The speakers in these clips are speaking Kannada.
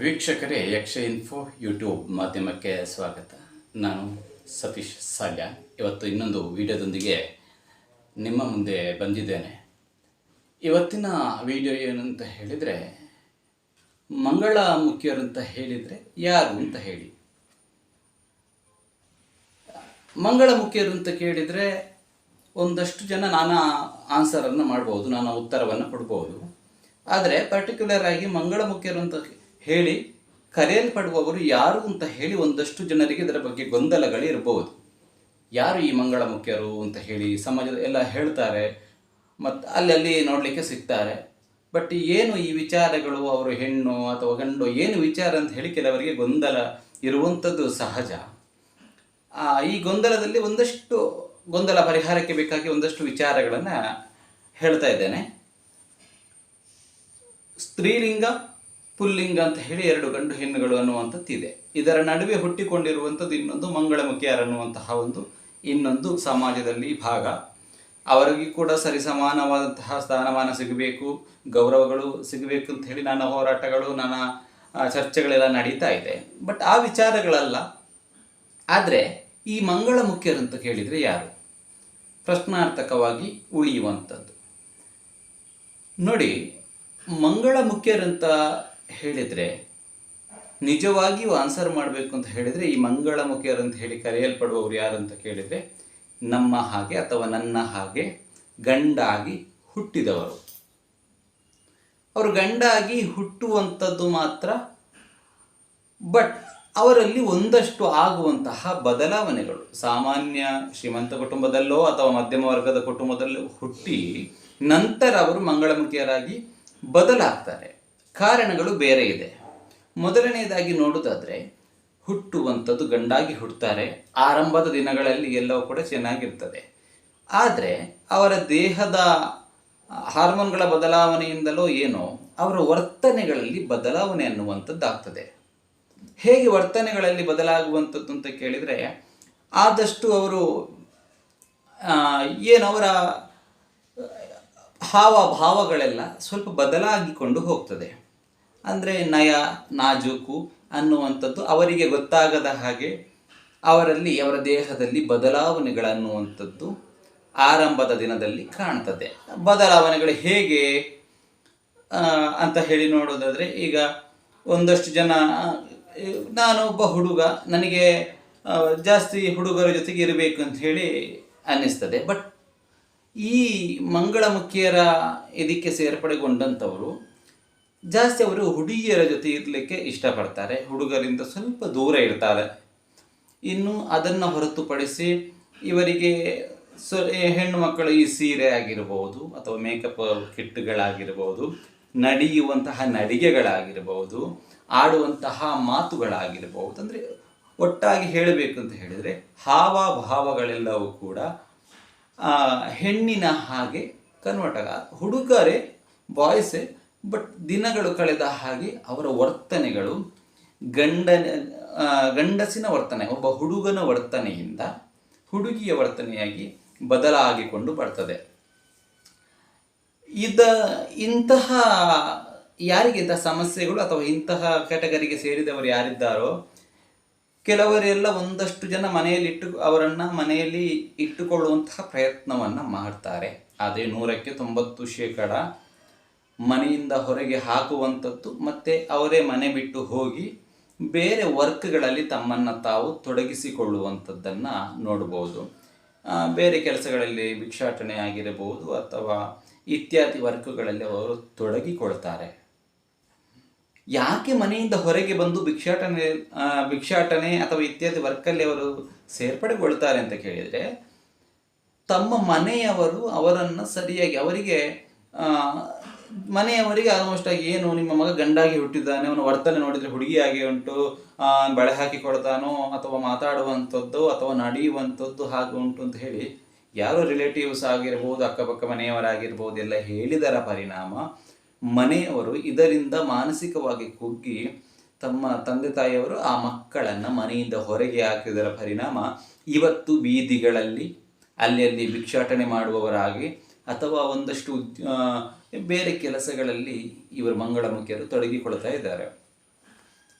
ವೀಕ್ಷಕರೇ ಯಕ್ಷ ಇನ್ಫೋ ಯೂಟ್ಯೂಬ್ ಮಾಧ್ಯಮಕ್ಕೆ ಸ್ವಾಗತ. ನಾನು ಸತೀಶ್ ಸಾಲ್ಯ. ಇವತ್ತು ಇನ್ನೊಂದು ವಿಡಿಯೋದೊಂದಿಗೆ ನಿಮ್ಮ ಮುಂದೆ ಬಂದಿದ್ದೇನೆ. ಇವತ್ತಿನ ವಿಡಿಯೋ ಏನು ಅಂತ ಹೇಳಿದರೆ, ಮಂಗಳ ಅಂತ ಹೇಳಿದರೆ ಯಾರು ಅಂತ ಹೇಳಿ. ಮಂಗಳ ಮುಖ್ಯರು ಅಂತ ಕೇಳಿದರೆ ಒಂದಷ್ಟು ಜನ ನಾನಾ ಆನ್ಸರನ್ನು ಮಾಡ್ಬೋದು, ನಾನಾ ಉತ್ತರವನ್ನು ಕೊಡ್ಬೋದು. ಆದರೆ ಪರ್ಟಿಕ್ಯುಲರ್ ಆಗಿ ಮಂಗಳ ಮುಖ್ಯರು ಅಂತ ಹೇಳಿ ಕರೆಯಲ್ಪಡುವವರು ಯಾರು ಅಂತ ಹೇಳಿ ಒಂದಷ್ಟು ಜನರಿಗೆ ಇದರ ಬಗ್ಗೆ ಗೊಂದಲಗಳು ಇರಬಹುದು. ಯಾರು ಈ ಮಂಗಳ ಮುಖ್ಯರು ಅಂತ ಹೇಳಿ ಸಮಾಜದ ಎಲ್ಲ ಹೇಳ್ತಾರೆ ಮತ್ತು ಅಲ್ಲಲ್ಲಿ ನೋಡಲಿಕ್ಕೆ ಸಿಗ್ತಾರೆ. ಬಟ್ ಏನು ಈ ವಿಚಾರಗಳು, ಅವರು ಹೆಣ್ಣು ಅಥವಾ ಗಂಡು, ಏನು ವಿಚಾರ ಅಂತ ಹೇಳಿ ಕೆಲವರಿಗೆ ಗೊಂದಲ ಇರುವಂಥದ್ದು ಸಹಜ. ಈ ಗೊಂದಲದಲ್ಲಿ ಒಂದಷ್ಟು ಗೊಂದಲ ಪರಿಹಾರಕ್ಕೆ ಬೇಕಾಗಿ ಒಂದಷ್ಟು ವಿಚಾರಗಳನ್ನು ಹೇಳ್ತಾ ಇದ್ದೇನೆ. ಸ್ತ್ರೀಲಿಂಗ ಪುಲ್ಲಿಂಗ ಅಂತ ಹೇಳಿ ಎರಡು ಗಂಡು ಹೆಣ್ಣುಗಳು ಅನ್ನುವಂಥದ್ದು ಇದೆ ಇದರ ನಡುವೆ ಹುಟ್ಟಿಕೊಂಡಿರುವಂಥದ್ದು ಇನ್ನೊಂದು, ಮಂಗಳಮುಖಿಯರು ಅನ್ನುವಂತಹ ಒಂದು, ಇನ್ನೊಂದು ಸಮಾಜದಲ್ಲಿ ಭಾಗ. ಅವರಿಗೆ ಕೂಡ ಸರಿಸಮಾನವಾದಂತಹ ಸ್ಥಾನಮಾನ ಸಿಗಬೇಕು, ಗೌರವಗಳು ಸಿಗಬೇಕು ಅಂತ ಹೇಳಿ ನಾನಾ ಹೋರಾಟಗಳು, ನಾನಾ ಚರ್ಚೆಗಳೆಲ್ಲ ನಡೀತಾ ಇದೆ. ಬಟ್ ಆ ವಿಚಾರಗಳಲ್ಲ. ಆದರೆ ಈ ಮಂಗಳ ಮುಖ್ಯರಂತ ಕೇಳಿದರೆ ಯಾರು? ಪ್ರಶ್ನಾರ್ಥಕವಾಗಿ ಉಳಿಯುವಂಥದ್ದು. ನೋಡಿ ಮಂಗಳ ಮುಖ್ಯರಂತ ಹೇಳಿದರೆ, ನಿಜವಾಗಿಯೂ ಆನ್ಸರ್ ಮಾಡಬೇಕು ಅಂತ ಹೇಳಿದರೆ, ಈ ಮಂಗಳಮುಖಿಯರು ಅಂತ ಹೇಳಿ ಕರೆಯಲ್ಪಡುವವರು ಯಾರು ಅಂತ ಕೇಳಿದರೆ, ನಮ್ಮ ಹಾಗೆ ಅಥವಾ ನನ್ನ ಹಾಗೆ ಗಂಡಾಗಿ ಹುಟ್ಟಿದವರು. ಅವರು ಗಂಡಾಗಿ ಹುಟ್ಟುವಂಥದ್ದು ಮಾತ್ರ, ಬಟ್ ಅವರಲ್ಲಿ ಒಂದಷ್ಟು ಆಗುವಂತಹ ಬದಲಾವಣೆಗಳು. ಸಾಮಾನ್ಯ ಶ್ರೀಮಂತ ಕುಟುಂಬದಲ್ಲೋ ಅಥವಾ ಮಧ್ಯಮ ವರ್ಗದ ಕುಟುಂಬದಲ್ಲೋ ಹುಟ್ಟಿ ನಂತರ ಅವರು ಮಂಗಳಮುಖಿಯರಾಗಿ ಬದಲಾಗ್ತಾರೆ. ಕಾರಣಗಳು ಬೇರೆ ಇದೆ. ಮೊದಲನೆಯದಾಗಿ ನೋಡೋದಾದರೆ ಹುಟ್ಟುವಂಥದ್ದು ಗಂಡಾಗಿ ಹುಟ್ಟುತ್ತಾರೆ. ಆರಂಭದ ದಿನಗಳಲ್ಲಿ ಎಲ್ಲವೂ ಕೂಡ ಚೆನ್ನಾಗಿರ್ತದೆ. ಆದರೆ, ಅವರ ದೇಹದ ಹಾರ್ಮೋನ್ಗಳ ಬದಲಾವಣೆಯಿಂದಲೋ ಏನೋ, ಅವರ ವರ್ತನೆಗಳಲ್ಲಿ ಬದಲಾವಣೆ ಅನ್ನುವಂಥದ್ದು ಆಗ್ತದೆ ಹೇಗೆ ವರ್ತನೆಗಳಲ್ಲಿ ಬದಲಾಗುವಂಥದ್ದು ಅಂತ ಕೇಳಿದರೆ, ಆದಷ್ಟು ಅವರು ಏನು ಅವರ ಹಾವ ಭಾವಗಳೆಲ್ಲ ಸ್ವಲ್ಪ ಬದಲಾಗಿಕೊಂಡು ಹೋಗ್ತದೆ. ಅಂದರೆ ನಯ, ನಾಜೂಕು ಅನ್ನುವಂಥದ್ದು ಅವರಿಗೆ ಗೊತ್ತಾಗದ ಹಾಗೆ ಅವರಲ್ಲಿ, ಅವರ ದೇಹದಲ್ಲಿ ಬದಲಾವಣೆಗಳನ್ನುವಂಥದ್ದು ಆರಂಭದ ದಿನದಲ್ಲಿ ಕಾಣ್ತದೆ. ಬದಲಾವಣೆಗಳು ಹೇಗೆ ಅಂತ ಹೇಳಿ ನೋಡೋದಾದರೆ, ಈಗ ಒಂದಷ್ಟು ಜನ ನಾನು ಒಬ್ಬ ಹುಡುಗ, ನನಗೆ ಜಾಸ್ತಿ ಹುಡುಗರ ಜೊತೆಗೆ ಇರಬೇಕು ಅಂತ ಹೇಳಿ ಅನ್ನಿಸ್ತದೆ. ಬಟ್ ಈ ಮಂಗಳಮುಖಿಯರ ಇದಕ್ಕೆ ಸೇರ್ಪಡೆಗೊಂಡಂಥವರು ಜಾಸ್ತಿ ಅವರು ಹುಡುಗಿಯರ ಜೊತೆ ಇರಲಿಕ್ಕೆ ಇಷ್ಟಪಡ್ತಾರೆ. ಹುಡುಗರಿಂದ ಸ್ವಲ್ಪ ದೂರ ಇರ್ತಾರೆ. ಇನ್ನು ಅದನ್ನು ಹೊರತುಪಡಿಸಿ ಇವರಿಗೆ ಸೊ ಹೆಣ್ಣು ಮಕ್ಕಳು ಈ ಸೀರೆ ಆಗಿರ್ಬೋದು ಅಥವಾ ಮೇಕಪ್ ಕಿಟ್ಗಳಾಗಿರ್ಬೋದು, ನಡೆಯುವಂತಹ ನಡಿಗೆಗಳಾಗಿರ್ಬೋದು, ಆಡುವಂತಹ ಮಾತುಗಳಾಗಿರ್ಬೋದು. ಅಂದರೆ ಒಟ್ಟಾಗಿ ಹೇಳಬೇಕು ಅಂತ ಹೇಳಿದರೆ ಹಾವಭಾವಗಳೆಲ್ಲವೂ ಕೂಡ ಹೆಣ್ಣಿನ ಹಾಗೆ ಕನ್ವರ್ಟ್ ಆಗ ಹುಡುಗರೇ ಬಾಯ್ಸೇ ಬಟ್ ದಿನಗಳು ಕಳೆದ ಹಾಗೆ ಅವರ ವರ್ತನೆಗಳು, ಗಂಡನ ಗಂಡಸಿನ ವರ್ತನೆ, ಒಬ್ಬ ಹುಡುಗನ ವರ್ತನೆಯಿಂದ ಹುಡುಗಿಯ ವರ್ತನೆಯಾಗಿ ಬದಲಾಗಿಕೊಂಡು ಬರ್ತದೆ. ಇದ, ಇಂತಹ ಯಾರಿಗೆ ಇಂತಹ ಸಮಸ್ಯೆಗಳು ಅಥವಾ ಇಂತಹ ಕ್ಯಾಟಗರಿಗೆ ಸೇರಿದವರು ಯಾರಿದ್ದಾರೋ ಕೆಲವರೆಲ್ಲ ಒಂದಷ್ಟು ಜನ ಮನೆಯಲ್ಲಿಟ್ಟು ಅವರನ್ನು ಮನೆಯಲ್ಲಿ ಇಟ್ಟುಕೊಳ್ಳುವಂತಹ ಪ್ರಯತ್ನವನ್ನು ಮಾಡ್ತಾರೆ. ಆದರೆ ನೂರಕ್ಕೆ ತೊಂಬತ್ತು ಶೇಕಡ ಮನೆಯಿಂದ ಹೊರಗೆ ಹಾಕುವಂಥದ್ದು, ಮತ್ತು ಅವರೇ ಮನೆ ಬಿಟ್ಟು ಹೋಗಿ ಬೇರೆ ವರ್ಕ್ಗಳಲ್ಲಿ ತಮ್ಮನ್ನು ತಾವು ತೊಡಗಿಸಿಕೊಳ್ಳುವಂಥದ್ದನ್ನು ನೋಡ್ಬೋದು. ಬೇರೆ ಕೆಲಸಗಳಲ್ಲಿ ಭಿಕ್ಷಾಟನೆ ಆಗಿರಬಹುದು ಅಥವಾ ಇತ್ಯಾದಿ ವರ್ಕ್ಗಳಲ್ಲಿ ಅವರು ತೊಡಗಿಕೊಳ್ತಾರೆ. ಯಾಕೆ ಮನೆಯಿಂದ ಹೊರಗೆ ಬಂದು ಭಿಕ್ಷಾಟನೆ ಭಿಕ್ಷಾಟನೆ ಅಥವಾ ಇತ್ಯಾದಿ ವರ್ಕಲ್ಲಿ ಅವರು ಸೇರ್ಪಡೆಗೊಳ್ತಾರೆ ಅಂತ ಕೇಳಿದರೆ, ತಮ್ಮ ಮನೆಯವರು ಅವರನ್ನು ಸರಿಯಾಗಿ ಅವರಿಗೆ ಮನೆಯವರಿಗೆ ಆಲ್ಮೋಸ್ಟ್ ಆಗಿ ಏನು ನಿಮ್ಮ ಮಗ ಗಂಡಾಗಿ ಹುಟ್ಟಿದ್ದಾನೆ, ಅವನ ವರ್ತನೆ ನೋಡಿದರೆ ಹುಡುಗಿಯಾಗಿ ಉಂಟು ಬಳೆ ಹಾಕಿ ಕೊಡ್ತಾನೋ ಅಥವಾ ಮಾತಾಡುವಂಥದ್ದು ಅಥವಾ ನಡೆಯುವಂಥದ್ದು ಹಾಗೆ ಉಂಟು ಅಂತ ಹೇಳಿ ಯಾರೋ ರಿಲೇಟಿವ್ಸ್ ಆಗಿರ್ಬೋದು, ಅಕ್ಕಪಕ್ಕ ಮನೆಯವರಾಗಿರ್ಬೋದು ಎಲ್ಲ ಹೇಳಿದರ ಪರಿಣಾಮ. ಮನೆಯವರು ಇದರಿಂದ ಮಾನಸಿಕವಾಗಿ ಕುಗ್ಗಿ ತಮ್ಮ ತಂದೆ ತಾಯಿಯವರು ಆ ಮಕ್ಕಳನ್ನು ಮನೆಯಿಂದ ಹೊರಗೆ ಹಾಕಿದರ ಪರಿಣಾಮ ಇವತ್ತು ಬೀದಿಗಳಲ್ಲಿ ಅಲ್ಲಿ ಅಲ್ಲಿ ಭಿಕ್ಷಾಟನೆ ಮಾಡುವವರಾಗಿ ಅಥವಾ ಒಂದಷ್ಟು ಬೇರೆ ಕೆಲಸಗಳಲ್ಲಿ ಇವರು ಮಂಗಳಮುಖಿಯರು ತೊಡಗಿಕೊಳ್ತಾ ಇದ್ದಾರೆ.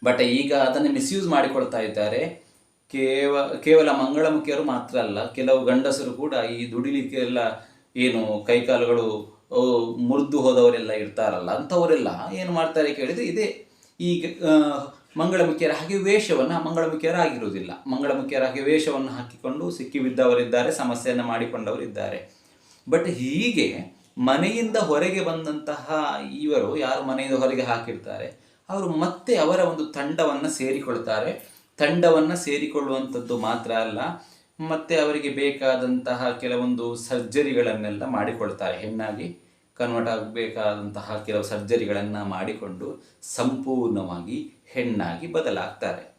ಬಟ್ ಈಗ ಅದನ್ನು ಮಿಸ್ಯೂಸ್ ಮಾಡಿಕೊಳ್ತಾ ಇದ್ದಾರೆ. ಕೇವ, ಕೇವಲ ಮಂಗಳಮುಖಿಯರು ಮಾತ್ರ ಅಲ್ಲ, ಕೆಲವು ಗಂಡಸರು ಕೂಡ ಈ ದುಡಿಲಿಕ್ಕೆ ಎಲ್ಲ ಏನು ಕೈಕಾಲುಗಳು ಮುರಿದು ಹೋದವರೆಲ್ಲ ಇರ್ತಾರಲ್ಲ, ಅಂಥವರೆಲ್ಲ ಏನು ಮಾಡ್ತಾರೆ ಕೇಳಿದರೆ, ಇದೇ ಈ ಮಂಗಳಮುಖಿಯರ ಹಾಗೆ ವೇಷವನ್ನು ಮಂಗಳಮುಖಿಯರಾಗಿರುವುದಿಲ್ಲ ಮಂಗಳಮುಖಿಯರ ಹಾಗೆ ವೇಷವನ್ನು ಹಾಕಿಕೊಂಡು ಸಿಕ್ಕಿಬಿದ್ದವರಿದ್ದಾರೆ ಸಮಸ್ಯೆಯನ್ನು ಮಾಡಿಕೊಂಡವರಿದ್ದಾರೆ. ಬಟ್ ಹೀಗೆ ಮನೆಯಿಂದ ಹೊರಗೆ ಬಂದಂತಹ ಇವರು ಯಾರು ಮನೆಯಿಂದ ಹೊರಗೆ ಹಾಕಿರ್ತಾರೆ? ಅವರು ಮತ್ತೆ ಅವರ ಒಂದು ತಂಡವನ್ನು ಸೇರಿಕೊಳ್ತಾರೆ. ತಂಡವನ್ನು ಸೇರಿಕೊಳ್ಳುವಂಥದ್ದು ಮಾತ್ರ ಅಲ್ಲ ಮತ್ತೆ ಅವರಿಗೆ ಬೇಕಾದಂತಹ ಕೆಲವೊಂದು ಸರ್ಜರಿಗಳನ್ನೆಲ್ಲ ಮಾಡಿಕೊಳ್ತಾರೆ. ಹೆಣ್ಣಾಗಿ ಕನ್ವರ್ಟ್ ಆಗಬೇಕಾದಂತಹ ಕೆಲವು ಸರ್ಜರಿಗಳನ್ನು ಮಾಡಿಕೊಂಡು ಸಂಪೂರ್ಣವಾಗಿ ಹೆಣ್ಣಾಗಿ ಬದಲಾಗ್ತಾರೆ.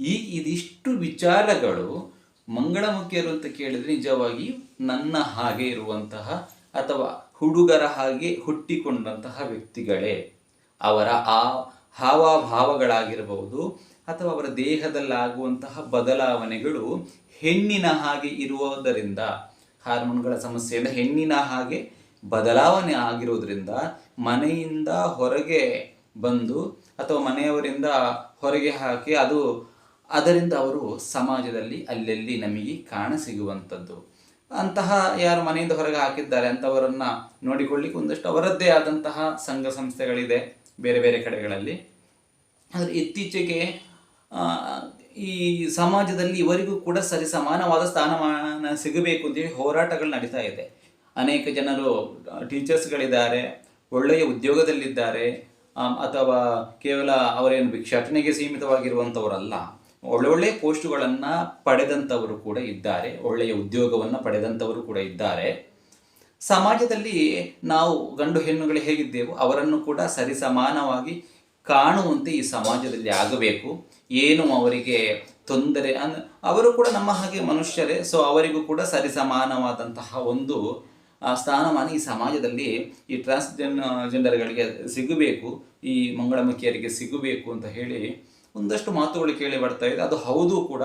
ಈ ಇದಿಷ್ಟು ವಿಚಾರಗಳು ಮಂಗಳಮುಖಿಯರು ಅಂತ ಕೇಳಿದರೆ ನಿಜವಾಗಿ ನನ್ನ ಹಾಗೆ ಇರುವಂತಹ ಅಥವಾ ಹುಡುಗರ ಹಾಗೆ ಹುಟ್ಟಿಕೊಂಡಂತಹ ವ್ಯಕ್ತಿಗಳೇ. ಅವರ ಆ ಹಾವಭಾವಗಳಾಗಿರಬಹುದು ಅಥವಾ ಅವರ ದೇಹದಲ್ಲಾಗುವಂತಹ ಬದಲಾವಣೆಗಳು ಹೆಣ್ಣಿನ ಹಾಗೆ ಇರುವುದರಿಂದ, ಹಾರ್ಮೋನ್ಗಳ ಸಮಸ್ಯೆಯಿಂದ ಹೆಣ್ಣಿನ ಹಾಗೆ ಬದಲಾವಣೆ ಆಗಿರೋದ್ರಿಂದ ಮನೆಯಿಂದ ಹೊರಗೆ ಬಂದು ಅಥವಾ ಮನೆಯವರಿಂದ ಹೊರಗೆ ಹಾಕಿ ಅದು ಅದರಿಂದ ಅವರು ಸಮಾಜದಲ್ಲಿ ಅಲ್ಲಲ್ಲಿ ನಮಗೆ ಕಾಣಸಿಗುವಂಥದ್ದು ಅಂತಹ ಯಾರು ಮನೆಯಿಂದ ಹೊರಗೆ ಹಾಕಿದ್ದಾರೆ ಅಂಥವರನ್ನ ನೋಡಿಕೊಳ್ಳಿಕ್ಕೆ ಒಂದಷ್ಟು ಅವರದ್ದೇ ಆದಂತಹ ಸಂಘ ಸಂಸ್ಥೆಗಳಿದೆ ಬೇರೆ ಬೇರೆ ಕಡೆಗಳಲ್ಲಿ. ಆದರೆ ಇತ್ತೀಚೆಗೆ ಈ ಸಮಾಜದಲ್ಲಿ ಇವರಿಗೂ ಕೂಡ ಸರಿ ಸಮಾನವಾದ ಸ್ಥಾನಮಾನ ಸಿಗಬೇಕು ಅಂತೇಳಿ ಹೋರಾಟಗಳು ನಡೀತಾ ಇದೆ. ಅನೇಕ ಜನರು ಟೀಚರ್ಸ್ಗಳಿದ್ದಾರೆ, ಒಳ್ಳೆಯ ಉದ್ಯೋಗದಲ್ಲಿದ್ದಾರೆ ಅಥವಾ ಕೇವಲ ಅವರೇನು ಭಿಕ್ಷಾಟನೆಗೆ ಸೀಮಿತವಾಗಿರುವಂಥವರಲ್ಲ ಒಳ್ಳೊಳ್ಳೆಯ ಪೋಸ್ಟುಗಳನ್ನು ಪಡೆದಂಥವರು ಕೂಡ ಇದ್ದಾರೆ, ಒಳ್ಳೆಯ ಉದ್ಯೋಗವನ್ನು ಪಡೆದಂಥವರು ಕೂಡ ಇದ್ದಾರೆ. ಸಮಾಜದಲ್ಲಿ ನಾವು ಗಂಡು ಹೆಣ್ಣುಗಳು ಹೇಗಿದ್ದೇವೋ ಅವರನ್ನು ಕೂಡ ಸರಿ ಸಮಾನವಾಗಿ ಕಾಣುವಂತೆ ಈ ಸಮಾಜದಲ್ಲಿ ಆಗಬೇಕು. ಏನು ಅವರಿಗೆ ತೊಂದರೆ ಅನ್, ಅವರು ಕೂಡ ನಮ್ಮ ಹಾಗೆ ಮನುಷ್ಯರೇ ಸೊ ಅವರಿಗೂ ಕೂಡ ಸರಿಸಮಾನವಾದಂತಹ ಒಂದು ಸ್ಥಾನಮಾನ ಈ ಸಮಾಜದಲ್ಲಿ ಈ ಟ್ರಾನ್ಸ್ಜೆನ್ ಜೆಂಡರ್ಗಳಿಗೆ ಸಿಗಬೇಕು, ಈ ಮಂಗಳಮುಖಿಯರಿಗೆ ಸಿಗಬೇಕು ಅಂತ ಹೇಳಿ ಒಂದಷ್ಟು ಮಾತುಗಳು ಕೇಳಿ ಬರ್ತಾ ಇದೆ. ಅದು ಹೌದು ಕೂಡ.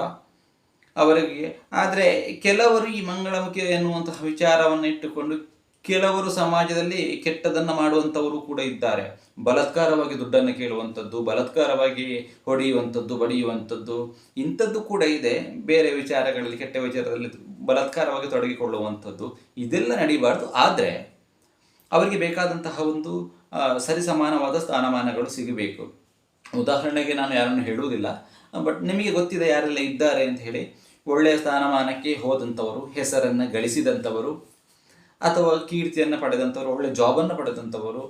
ಅವರಿಗೆ, ಆದರೆ ಕೆಲವರು ಈ ಮಂಗಳಮುಖಿ ಎನ್ನುವಂತಹ ವಿಚಾರವನ್ನು ಇಟ್ಟುಕೊಂಡು ಕೆಲವರು ಸಮಾಜದಲ್ಲಿ ಕೆಟ್ಟದನ್ನ ಮಾಡುವಂಥವರು ಕೂಡ ಇದ್ದಾರೆ. ಬಲತ್ಕಾರವಾಗಿ ದುಡ್ಡನ್ನು ಕೇಳುವಂಥದ್ದು, ಬಲತ್ಕಾರವಾಗಿ ಹೊಡೆಯುವಂಥದ್ದು, ಬಡಿಯುವಂಥದ್ದು, ಇಂಥದ್ದು ಕೂಡ ಇದೆ. ಬೇರೆ ವಿಚಾರಗಳಲ್ಲಿ, ಕೆಟ್ಟ ವಿಚಾರದಲ್ಲಿ ಬಲತ್ಕಾರವಾಗಿ ತೊಡಗಿಕೊಳ್ಳುವಂಥದ್ದು ಇದೆಲ್ಲ ನಡೀಬಾರ್ದು. ಆದರೆ ಅವರಿಗೆ ಬೇಕಾದಂತಹ ಒಂದು ಸರಿಸಮಾನವಾದ ಸ್ಥಾನಮಾನಗಳು ಸಿಗಬೇಕು. ಉದಾಹರಣೆಗೆ ನಾನು ಯಾರನ್ನು ಹೇಳುವುದಿಲ್ಲ, ಬಟ್ ನಿಮಗೆ ಗೊತ್ತಿದೆ ಯಾರೆಲ್ಲ ಇದ್ದಾರೆ ಅಂತ ಹೇಳಿ, ಒಳ್ಳೆಯ ಸ್ಥಾನಮಾನಕ್ಕೆ ಹೋದಂಥವರು, ಹೆಸರನ್ನು ಗಳಿಸಿದಂಥವರು ಅಥವಾ ಕೀರ್ತಿಯನ್ನು ಪಡೆದಂಥವರು ಒಳ್ಳೆಯ ಜಾಬನ್ನು ಪಡೆದಂಥವರು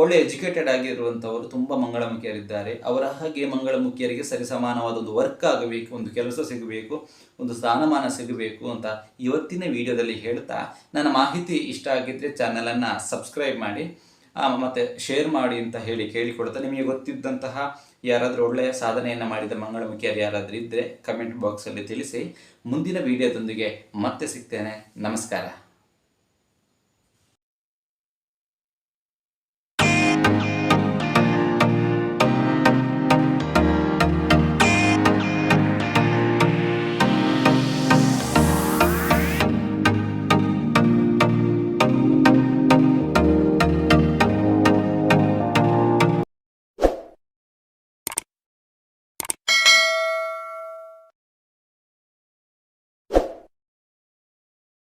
ಒಳ್ಳೆ ಎಜುಕೇಟೆಡ್ ಆಗಿರುವಂಥವರು ತುಂಬ ಮಂಗಳಮುಖಿಯರಿದ್ದಾರೆ. ಅವರ ಹಾಗೆ ಮಂಗಳಮುಖಿಯರಿಗೆ ಸರಿಸಮಾನವಾದ ಒಂದು ವರ್ಕ್ ಆಗಬೇಕು, ಒಂದು ಕೆಲಸ ಸಿಗಬೇಕು, ಒಂದು ಸ್ಥಾನಮಾನ ಸಿಗಬೇಕು ಅಂತ ಇವತ್ತಿನ ವಿಡಿಯೋದಲ್ಲಿ ಹೇಳ್ತಾ ನನ್ನ ಮಾಹಿತಿ ಇಷ್ಟ ಆಗಿದ್ದರೆ ಚಾನಲನ್ನು ಸಬ್ಸ್ಕ್ರೈಬ್ ಮಾಡಿ ಮತ್ತೆ ಶೇರ್ ಮಾಡಿ ಅಂತ ಹೇಳಿ ಕೇಳಿಕೊಡ್ತಾ ನಿಮಗೆ ಗೊತ್ತಿದ್ದಂತಹ ಯಾರಾದರೂ ಒಳ್ಳೆಯ ಸಾಧನೆಯನ್ನು ಮಾಡಿದ ಮಂಗಳಮುಖಿಯರು ಯಾರಾದರೂ ಇದ್ದರೆ ಕಮೆಂಟ್ ಬಾಕ್ಸಲ್ಲಿ ತಿಳಿಸಿ. ಮುಂದಿನ ವಿಡಿಯೋದೊಂದಿಗೆ ಮತ್ತೆ ಸಿಗ್ತೇನೆ. ನಮಸ್ಕಾರ.